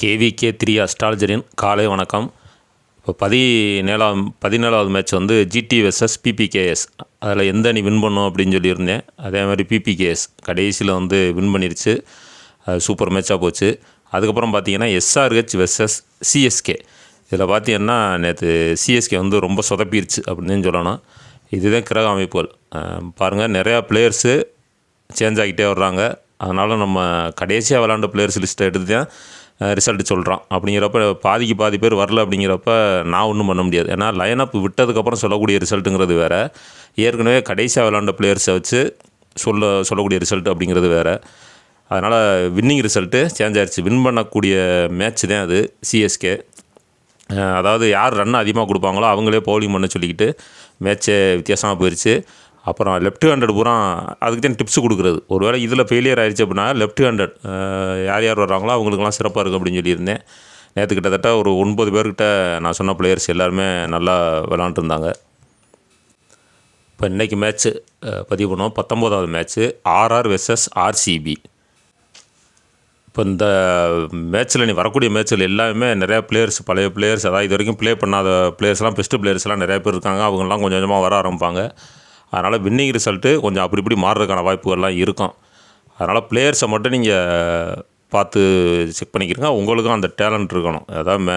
KVK three அஸ்ட்ராலஜரின் காலை வணக்கம். இப்போ பதினேழாம் பதினேழாவது மேட்ச் வந்து ஜிடி வெர்சஸ் பிபிகேஎஸ் அதில் எந்த அணி வின் பண்ணும் அப்படின்னு சொல்லியிருந்தேன். அதே மாதிரி பிபிகேஎஸ் கடைசியில் வந்து வின் பண்ணிருச்சு. அது சூப்பர் மேட்சாக போச்சு. அதுக்கப்புறம் பார்த்தீங்கன்னா எஸ்ஆர்ஹெச் வெர்சஸ் சிஎஸ்கே இதில் பார்த்தீங்கன்னா நேற்று சிஎஸ்கே வந்து ரொம்ப சொதப்பிடுச்சு அப்படின்னு சொல்லணும். இதுதான் கிரக அமைப்புகள். பாருங்கள் நிறையா பிளேயர்ஸு சேஞ்ச் ஆகிட்டே வர்றாங்க. அதனால் நம்ம கடைசியாக விளாண்ட பிளேயர்ஸ் லிஸ்ட்டை எடுத்து தான் ரிசல்ட் சொல்கிறான் அப்படிங்கிறப்ப பாதிக்கு பாதி பேர் வரல அப்படிங்கிறப்ப நான் ஒன்றும் பண்ண முடியாது. ஏன்னா லைன் அப் விட்டதுக்கப்புறம் சொல்லக்கூடிய ரிசல்ட்டுங்கிறது வேறு. ஏற்கனவே கடைசியாக விளாண்ட பிளேயர்ஸை வச்சு சொல்ல சொல்லக்கூடிய ரிசல்ட் அப்படிங்கிறது வேறு. அதனால் வின்னிங் ரிசல்ட்டு சேஞ்ச் ஆயிடுச்சு வின் பண்ணக்கூடிய மேட்ச் தான் அது சிஎஸ்கே அதாவது யார் ரன் அதிகமாக கொடுப்பாங்களோ அவங்களே பவுலிங் பண்ண சொல்லிக்கிட்டு மேட்ச்சே வித்தியாசமாக போயிடுச்சு அப்புறம் லெஃப்ட் ஹேண்டட் பூரா அதுக்கு தான் டிப்ஸ் கொடுக்குறது. ஒருவேளை இதில் ஃபெயிலியர் ஆயிடுச்சு அப்படின்னா லெஃப்ட் ஹேண்டட் யார் யார் வர்றாங்களோ அவங்களுக்குலாம் சிறப்பாக இருக்கும் அப்படின்னு சொல்லியிருந்தேன். நேற்று கிட்டத்தட்ட ஒரு ஒன்பது பேர்கிட்ட நான் சொன்ன பிளேயர்ஸ் எல்லாருமே நல்லா விளாண்டுருந்தாங்க இப்போ இன்றைக்கி மேட்ச்சு பதிவு பண்ணுவோம். பத்தொம்போதாவது மேட்ச்சு ஆர்ஆர் வெர்சஸ் ஆர்சிபி இப்போ இந்த மேட்ச்சில் நீ வரக்கூடிய மேட்ச்சில் எல்லாமே நிறையா பிளேயர்ஸ் பழைய பிளேயர்ஸ் அதாவது இது வரைக்கும் ப்ளே பண்ணாத பிளேயர்ஸ்லாம் பெஸ்ட்டு பிளேயர்ஸ்லாம் நிறையா பேர் இருக்காங்க. அவங்கெல்லாம் கொஞ்சம் கொஞ்சமாக வர ஆரம்பிப்பாங்க. அதனால் வின்னிங் ரிசல்ட்டு கொஞ்சம் அப்படி இப்படி மாறுறதுக்கான வாய்ப்புகள்லாம் இருக்கும். அதனால் பிளேயர்ஸை மட்டும் நீங்கள் பார்த்து செக் பண்ணிக்கிறங்க உங்களுக்கும் அந்த டேலண்ட் இருக்கணும். அதாவது மே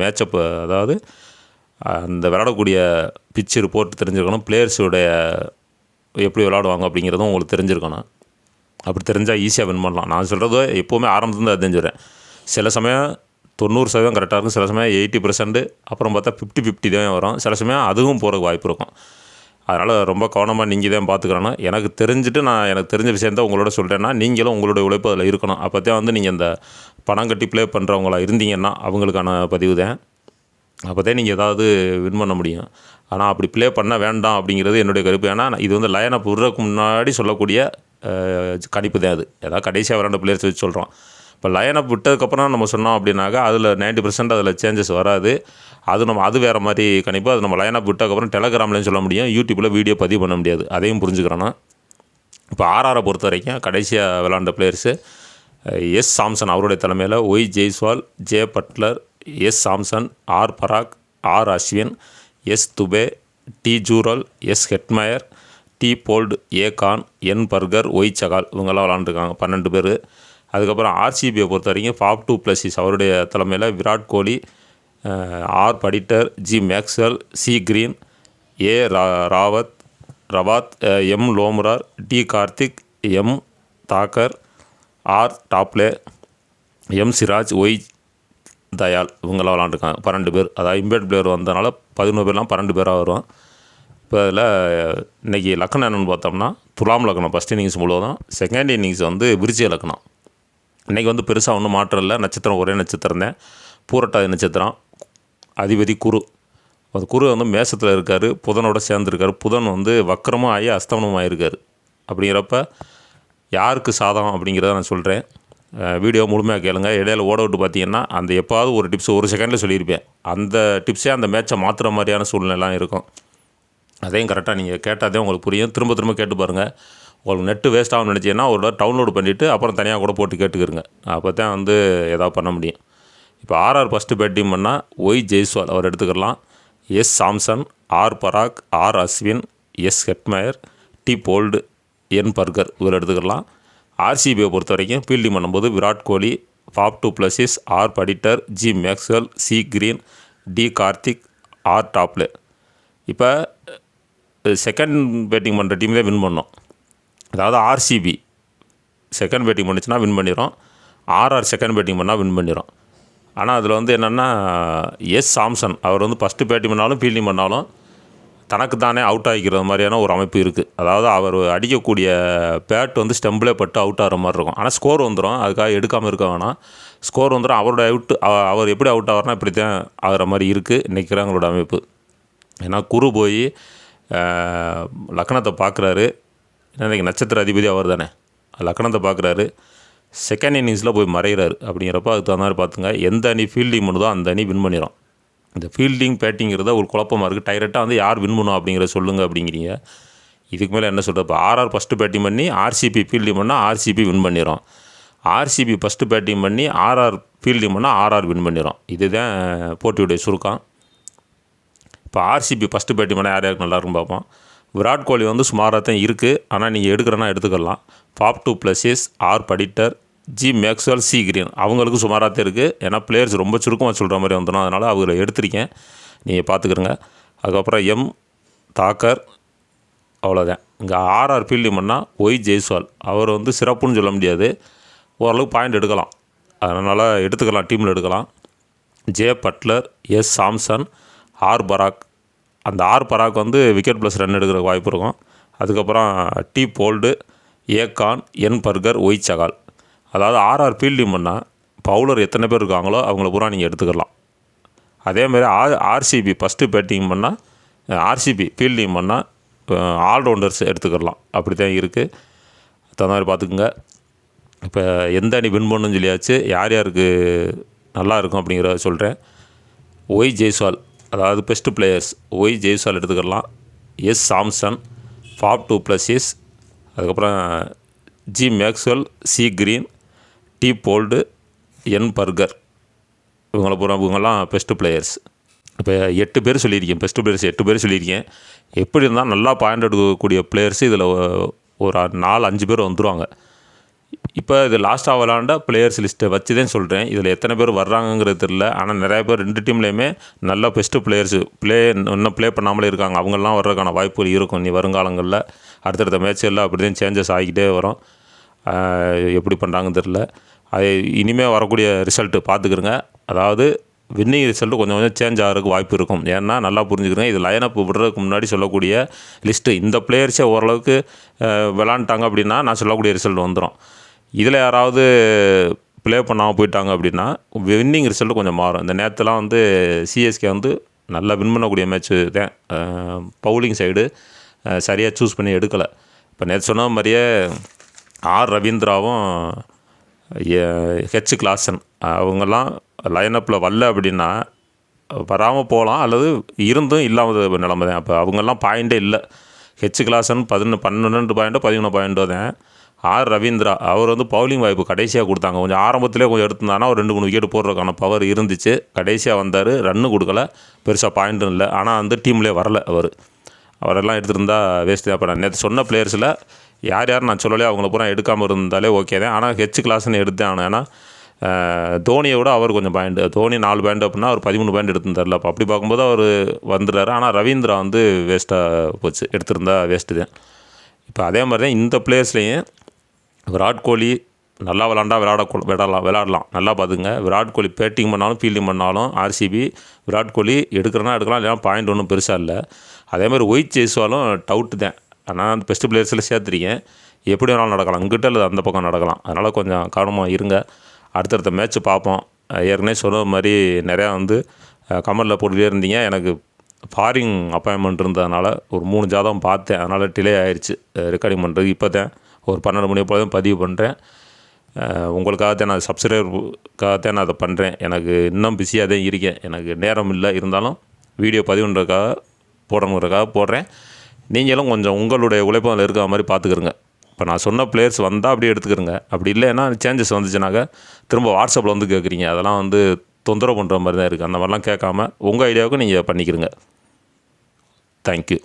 மேட்சப் அதாவது அந்த விளாடக்கூடிய பிச்சு ரிப்போர்ட் தெரிஞ்சிருக்கணும். பிளேயர்ஸுடைய எப்படி விளாடுவாங்க அப்படிங்கிறதும் உங்களுக்கு தெரிஞ்சிருக்கணும். அப்படி தெரிஞ்சால் ஈஸியாக வின் பண்ணலாம். நான் சொல்கிறது எப்போவுமே ஆரம்பத்துலேருந்து அது தெரிஞ்சுடுறேன் சில சமயம் தொண்ணூறு சதவீதம் கரெக்டாக இருக்கும். சில சமயம் எயிட்டி பர்சன்ட் அப்புறம் பார்த்தா ஃபிஃப்டி ஃபிஃப்டி தான் வரும். சில சமயம் அதுவும் போகிறதுக்கு வாய்ப்பு இருக்கும். அதனால் ரொம்ப கவனமாக நீங்கள் தான் பார்த்துக்கிறணும் எனக்கு தெரிஞ்சுட்டு நான் எனக்கு தெரிஞ்ச விஷயந்தான் உங்களோட சொல்கிறேன்னா நீங்களும் உங்களுடைய உழைப்பு அதில் இருக்கணும். அப்போ தான் வந்து நீங்கள் இந்த பணம் கட்டி ப்ளே பண்ணுறவங்களா இருந்தீங்கன்னா அவங்களுக்கான பதிவு தான். அப்போ தான் நீங்கள் ஏதாவது வின் பண்ண முடியும். ஆனால் அப்படி ப்ளே பண்ண வேண்டாம் அப்படிங்கிறது என்னுடைய கருப்பு. ஏன்னா இது வந்து லயனை அப் முன்னாடி சொல்லக்கூடிய கணிப்பு தான் அது. ஏதாவது கடைசியாக விளாண்ட பிளேயர்ஸ் வச்சு சொல்கிறோம் இப்போ லைனப் விட்டதுக்கப்புறம் நம்ம சொன்னோம் அப்படின்னாக்கா அதில் நைன்ட்டி பர்சன்ட் அதில் சேஞ்சஸ் வராது. அது நம்ம அது வேறு மாதிரி கணிப்பு. அது நம்ம லைனப் விட்டதுக்கப்புறம் டெலகிராம்லேயும் சொல்ல முடியும். யூடியூப்பில் வீடியோ பதிவு பண்ண முடியாது. அதையும் புரிஞ்சுக்கிறோன்னா இப்போ ஆர்ஆரை பொறுத்த வரைக்கும் கடைசியாக விளாண்ட பிளேயர்ஸு எஸ் சாம்சன் அவருடைய தலைமையில் Y Jaiswal J Buttler S Samson R Parag R Ashwin S Dube D Jurel S Hetmyer T Boult A Khan N Burger Y Chahal இவங்கெல்லாம் விளாண்டுருக்காங்க பன்னெண்டு பேர். அதுக்கப்புறம் ஆர்சிபியை பொறுத்த வரைக்கும் ஃபாப் டூ ப்ளஸிஸ் அவருடைய தலைமையில் Virat Kohli R Patidar G Maxwell C Green A raw Rawat Rawat M Lomror D Karthik M Thakur R Topley M Siraj Y Dayal இவங்களாம் விளாண்டுருக்காங்க. பன்னெண்டு பேர். அதாவது இம்பேட் பிளேயர் வந்தனால பதினோரு பேர்லாம் பன்னெண்டு பேராக வரும் இப்போ அதில் இன்றைக்கி லக்கணம் என்னென்னு பார்த்தோம்னா துலாம் லக்கணம். ஃபஸ்ட் இன்னிங்ஸ் முழுவதும். செகண்ட் இன்னிங்ஸ் வந்து விருச்சிய லக்கணம். இன்றைக்கி வந்து பெருசாக ஒன்றும் மாற்றம் இல்லை. நட்சத்திரம் ஒரே நட்சத்திரம் தான். பூரட்டாதி நட்சத்திரம். அதிபதி குரு. அது குரு வந்து மேசத்தில் இருக்கார். புதனோட சேர்ந்துருக்கார். புதன் வந்து வக்கரமும் ஆகி அஸ்தமனமும் ஆகிருக்கார் அப்படிங்கிறப்ப யாருக்கு சாதகம் அப்படிங்கிறத நான் சொல்கிறேன் வீடியோ முழுமையாக கேளுங்க. இடையில ஓட விட்டு பார்த்தீங்கன்னா அந்த எப்பாவது ஒரு டிப்ஸ் ஒரு செகண்டில் சொல்லியிருப்பேன். அந்த டிப்ஸே அந்த மேட்சை மாற்றுற மாதிரியான சூழ்நிலாம் இருக்கும். அதையும் கரெக்டாக நீங்கள் கேட்டால் தான் உங்களுக்கு புரியும். திரும்ப திரும்ப கேட்டு பாருங்கள் உங்களுக்கு நெட்டு வேஸ்ட் ஆகும்னு நினச்சிங்கன்னா ஒரு டவுன்லோடு பண்ணிவிட்டு அப்புறம் தனியாக கூட போட்டு கேட்டுக்கிறங்க அப்போ தான் வந்து எதாவது பண்ண முடியும். இப்போ ஆர்ஆர் ஃபஸ்ட்டு பேட்டிங் பண்ணால் ஒய் ஜெய்ஸ்வால் அவர் எடுத்துக்கலாம். S Samson R Parag R Ashwin S Hetmyer T Boult N Burger இவர் எடுத்துக்கலாம். ஆர்சிபியை பொறுத்த வரைக்கும் ஃபீல்டிங் பண்ணும்போது Virat Kohli Faf du Plessis R Patidar G Maxwell C Green D Karthik R Topley இப்போ செகண்ட் பேட்டிங் பண்ணுற டீம் தான் win பண்ணோம். அதாவது ஆர்சிபி செகண்ட் பேட்டிங் பண்ணிச்சுன்னா வின் பண்ணிடும் ஆர்ஆர் செகண்ட் பேட்டிங் பண்ணால் வின் பண்ணிடும் ஆனால் அதில் வந்து என்னென்னா எஸ் சாம்சன் அவர் வந்து ஃபஸ்ட்டு பேட்டிங் பண்ணாலும் ஃபீல்டிங் பண்ணாலும் தனக்கு தானே அவுட் ஆகிக்கிற மாதிரியான ஒரு அமைப்பு இருக்குது அதாவது அவர் அடிக்கக்கூடிய பேட் வந்து ஸ்டெம்பிளே பட்டு அவுட் ஆகிற மாதிரி இருக்கும். ஆனால் ஸ்கோர் வந்துடும் அதுக்காக எடுக்காமல் இருக்க வேணாம். ஸ்கோர் வந்துடும் அவரோட அவுட்டு அவர் எப்படி அவுட் ஆகிறனா இப்படி தான் ஆகிற மாதிரி இருக்குது நிற்கிறாங்களோட அமைப்பு. ஏன்னா குரு போய் லக்னத்தை பார்க்குறாரு. இன்றைக்கி நட்சத்திர அதிபதி அவர் தானே? லக்கணத்தை பார்க்குறாரு. செகண்ட் இன்னிங்ஸில் போய் மறைகிறாரு. அப்படிங்கிறப்ப அதுக்கு தகுந்த மாதிரி பார்த்துங்க. எந்த அணி ஃபீல்டிங் பண்ணுதோ அந்த அணி வின் பண்ணிடும் இந்த ஃபீல்டிங் பேட்டிங்கிறத ஒரு குழப்பமாக இருக்குது டைரெக்டாக வந்து யார் வின் பண்ணும் அப்படிங்கிறத சொல்லுங்கள் அப்படிங்கிறீங்க. இதுக்கு மேலே என்ன சொல்கிறப்ப ஆர்ஆர் ஃபஸ்ட்டு பேட்டிங் பண்ணி ஆர்சிபி ஃபீல்டிங் பண்ணால் ஆர்சிபி வின் பண்ணிடும் ஆர்சிபி ஃபஸ்ட்டு பேட்டிங் பண்ணி ஆர்ஆர் ஃபீல்டிங் பண்ணால் ஆர்ஆர் வின் பண்ணிடும் இதுதான் போட்டியுடைய சுருக்கம். இப்போ ஆர்சிபி ஃபஸ்ட்டு பேட்டிங் பண்ணால் யார் யாருக்கு நல்லா பார்ப்போம். விராட் கோலி வந்து சுமாராக தான் இருக்குது ஆனால் நீங்கள் எடுக்கிறனா எடுத்துக்கலாம். Faf du Plessis R Patidar G Maxwell C Green. அவங்களுக்கு சுமாராக தான் இருக்குது ஏன்னா பிளேயர்ஸ் ரொம்ப சுருக்கமாக சொல்கிற மாதிரி வந்துடும் அதனால் அவங்கள எடுத்திருக்கேன். நீங்கள் பார்த்துக்கிறங்க அதுக்கப்புறம் எம் தாக்கர் அவ்வளோதான் இங்கே ஆர்ஆர் ஃபீல்டிங் பண்ணால் ஒய் ஜெய்ஸ்வால். அவர் வந்து சிறப்புன்னு சொல்ல முடியாது. ஓரளவுக்கு பாயிண்ட் எடுக்கலாம். அதனால் எடுத்துக்கலாம் டீமில் எடுக்கலாம். J Buttler S Samson R Parag. அந்த ஆர் பராக் வந்து விக்கெட் ப்ளஸ் ரன் எடுக்கிற வாய்ப்பு இருக்கும். அதுக்கப்புறம் T Boult A Khan N Burger Y Chahal. அதாவது ஆர்ஆர் ஃபீல்டிங் பண்ணால் பவுலர் எத்தனை பேர் இருக்காங்களோ அவங்கள பூரா நீங்கள் எடுத்துக்கலாம் அதேமாதிரி ஆர் ஆர்சிபி ஃபஸ்ட்டு பேட்டிங் பண்ணால் ஆர்சிபி ஃபீல்டிங் பண்ணால் ஆல்ரவுண்டர்ஸ் எடுத்துக்கலாம் அப்படி தான் இருக்குது தகுந்த மாதிரி பார்த்துக்குங்க. இப்போ எந்த அணி வின் பண்ணுன்னு சொல்லியாச்சு யார் யாருக்கு நல்லா இருக்கும் அப்படிங்கிறத சொல்கிறேன் ஒய் ஜெய்ஸ்வால். அதாவது பெஸ்ட்டு பிளேயர்ஸ் ஒய் ஜெய்சால் எடுத்துக்கலாம். S Samson Faf du Plessis அதுக்கப்புறம் G Maxwell C Green T Boult N Burger இவங்கள பூரா இவங்கெல்லாம் பெஸ்ட்டு பிளேயர்ஸ் இப்போ எட்டு பேர் சொல்லியிருக்கேன் பெஸ்ட்டு பிளேயர்ஸ் எட்டு பேர் சொல்லியிருக்கேன். எப்படி இருந்தால் நல்லா பாயிண்ட் எடுக்கக்கூடிய பிளேயர்ஸ் இதில் ஒரு நாலு அஞ்சு பேர் வந்துடுவாங்க இப்போ இது லாஸ்ட்டாக விளாண்ட பிளேயர்ஸ் லிஸ்ட்டை வச்சு தான் சொல்கிறேன் இதில் எத்தனை பேர் வர்றாங்கங்கிறது தெரில ஆனால் நிறைய பேர் ரெண்டு டீம்லேயுமே நல்ல பெஸ்ட்டு பிளேயர்ஸ் ப்ளே இன்னும் ப்ளே பண்ணாமலே இருக்காங்க. அவங்கெல்லாம் வர்றதுக்கான வாய்ப்புகள் இருக்கும். நீ வருங்காலங்களில் அடுத்தடுத்த மேட்ச் எல்லாம் அப்படி தான் சேஞ்சஸ் ஆகிக்கிட்டே வரும். எப்படி பண்ணுறாங்கன்னு தெரில அது இனிமேல் வரக்கூடிய ரிசல்ட்டு பார்த்துக்கிறங்க அதாவது வின்னிங் ரிசல்ட்டு கொஞ்சம் கொஞ்சம் சேஞ்ச் ஆகிறதுக்கு வாய்ப்பு இருக்கும். ஏன்னா நல்லா புரிஞ்சுக்கிறேன் இது லைனப் விடுறதுக்கு முன்னாடி சொல்லக்கூடிய லிஸ்ட்டு இந்த பிளேயர்ஸே ஓரளவுக்கு விளாண்டாங்க விளாண்டுட்டாங்க அப்படின்னா நான் சொல்லக்கூடிய ரிசல்ட் வந்துடும் இதில் யாராவது ப்ளே பண்ணாமல் போயிட்டாங்க அப்படின்னா வின்னிங் ரிசல்ட் கொஞ்சம் மாறும். இந்த நேரத்தெலாம் வந்து சிஎஸ்கே வந்து நல்லா வின் பண்ணக்கூடிய மேட்ச்சு தான். பவுலிங் சைடு சரியாக சூஸ் பண்ணி எடுக்கலை. இப்போ நேற்று சொன்ன மாதிரியே ஆர் ரவீந்திராவும் ஹெச் கிளாசன் அவங்கெல்லாம் லைனப்பில் வரல அப்படின்னா வராமல் போகலாம். அல்லது இருந்தும் இல்லாமல் நிலமை தான். அப்போ அவங்கெல்லாம் பாயிண்ட்டே இல்லை. ஹெச் கிளாசன் பதினொன்று பன்னெண்டு பாயிண்ட்டோ பதிமூணு பாயிண்ட்டோ தான். ஆர் ரவீந்திரா அவர் வந்து பவுலிங் வாய்ப்பு கடைசியாக கொடுத்தாங்க. கொஞ்சம் ஆரம்பத்திலே கொஞ்சம் எடுத்திருந்தானா ஒரு ரெண்டு மூணு விக்கெட் போடுறதுக்கான பவர் இருந்துச்சு. கடைசியாக வந்தார் ரன்னு கொடுக்கல. பெருசாக பாயிண்ட்டும் இல்லை. ஆனால் வந்து டீம்லேயே வரல அவர். அவரெல்லாம் எடுத்திருந்தா வேஸ்ட் தான். நான் நேற்று சொன்ன பிளேயர்ஸில் யார் யார் நான் சொல்லலையே அவங்கள பூரா எடுக்காமல் இருந்தாலே ஓகே தான். ஆனால் ஹெச் கிளாஸ்னு எடுத்தேன் ஆனால் ஏன்னா தோனியை விட அவர் கொஞ்சம் பாயிண்ட் தோனி நாலு பாயிண்ட் அப்படின்னா அவர் பதிமூணு பாயிண்ட் எடுத்துருந்தார்ல. அப்போ அப்படி பார்க்கும்போது அவர் வந்துடுறாரு. ஆனால் ரவீந்திரா வந்து வேஸ்ட்டாக போச்சு. எடுத்திருந்தா வேஸ்ட்டு தான். இப்போ அதே மாதிரி தான் இந்த பிளேயர்ஸ்லேயும் விராட் கோலி நல்லா விளாண்டா விளாட விளாடலாம் விளாடலாம். நல்லா பார்த்துங்க விராட் கோலி பேட்டிங் பண்ணாலும் ஃபீல்டிங் பண்ணாலும் ஆர்சிபி விராட் கோலி எடுக்கிறனா எடுக்கலாம் இல்லைனா பாயிண்ட் ஒன்றும் பெருசாக இல்லை. அதேமாதிரி ஒயிட் ஜெய்ஸ்வாலும் டவுட்டு தான். ஆனால் அந்த பெஸ்ட் பிளேயர்ஸில் சேர்த்துருக்கேன். எப்படி வேணாலும் நடக்கலாம். இங்கிட்ட இல்லை அந்த பக்கம் நடக்கலாம். அதனால் கொஞ்சம் கவனமாக இருங்க. அடுத்தடுத்த மேட்ச் பார்ப்போம். ஏற்கனவே சொன்ன மாதிரி நிறையா வந்து கமலில் போட்டுகிட்டே இருந்தீங்க. எனக்கு ஃபாரின் அப்பாயின்மெண்ட் இருந்ததுனால ஒரு மூணு ஜாதகம் பார்த்தேன். அதனால் டிலே ஆயிடுச்சு ரெக்கார்டிங் பண்ணுறது இப்போ தான் ஒரு பன்னெண்டு மணி போல தான் பதிவு பண்ணுறேன் உங்களுக்காக தான் நான் சப்ஸ்கிரைபருக்காகத்தான் நான் அதை பண்ணுறேன் எனக்கு இன்னும் பிஸியாக தான் இருக்கேன். எனக்கு நேரம் இல்லை. இருந்தாலும் வீடியோ பதிவுன்றதுக்காக போடணுங்கிறதுக்காக போடுறேன். நீங்களும் கொஞ்சம் உங்களுடைய உழைப்பு அதில் இருக்கிற மாதிரி பார்த்துக்கிறங்க இப்போ நான் சொன்ன பிளேயர்ஸ் வந்தால் அப்படியே எடுத்துக்கிறங்க அப்படி இல்லைன்னா சேஞ்சஸ் வந்துச்சுனாக்கா திரும்ப வாட்ஸ்அப்பில் வந்து கேட்குறீங்க அதெல்லாம் வந்து தொந்தரவு பண்ணுற மாதிரி தான் இருக்குது அந்த மாதிரிலாம் கேட்காம உங்கள் ஐடியாவுக்கு நீங்கள் பண்ணிக்கிறங்க தேங்க்யூ